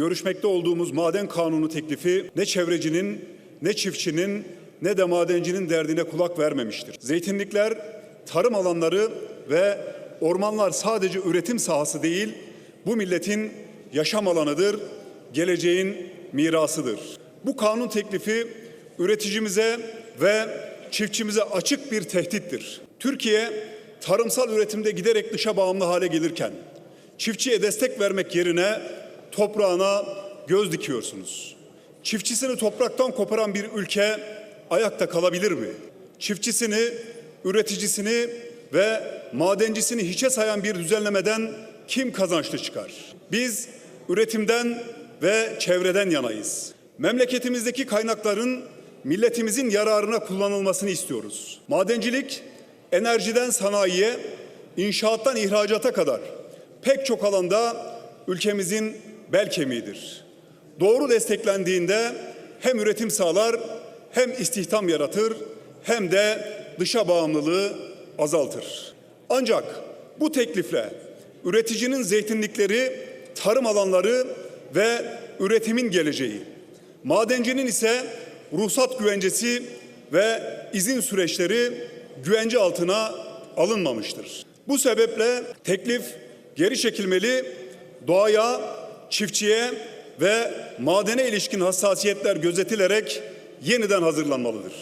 görüşmekte olduğumuz maden kanunu teklifi ne çevrecinin, ne çiftçinin, ne de madencinin derdine kulak vermemiştir. Zeytinlikler, tarım alanları ve ormanlar sadece üretim sahası değil, bu milletin yaşam alanıdır, geleceğin mirasıdır. Bu kanun teklifi üreticimize ve çiftçimize açık bir tehdittir. Türkiye tarımsal üretimde giderek dışa bağımlı hale gelirken çiftçiye destek vermek yerine toprağına göz dikiyorsunuz. Çiftçisini topraktan koparan bir ülke ayakta kalabilir mi? Çiftçisini, üreticisini ve madencisini hiçe sayan bir düzenlemeden kim kazançlı çıkar? Biz üretimden ve çevreden yanayız. Memleketimizdeki kaynakların milletimizin yararına kullanılmasını istiyoruz. Madencilik enerjiden sanayiye, inşaattan ihracata kadar pek çok alanda ülkemizin bel kemiğidir. Doğru desteklendiğinde hem üretim sağlar, hem istihdam yaratır, hem de dışa bağımlılığı azaltır. Ancak bu teklifle üreticinin zeytinlikleri, tarım alanları ve üretimin geleceği, madencinin ise ruhsat güvencesi ve izin süreçleri güvence altına alınmamıştır. Bu sebeple teklif geri çekilmeli, doğaya, çiftçiye ve madene ilişkin hassasiyetler gözetilerek yeniden hazırlanmalıdır.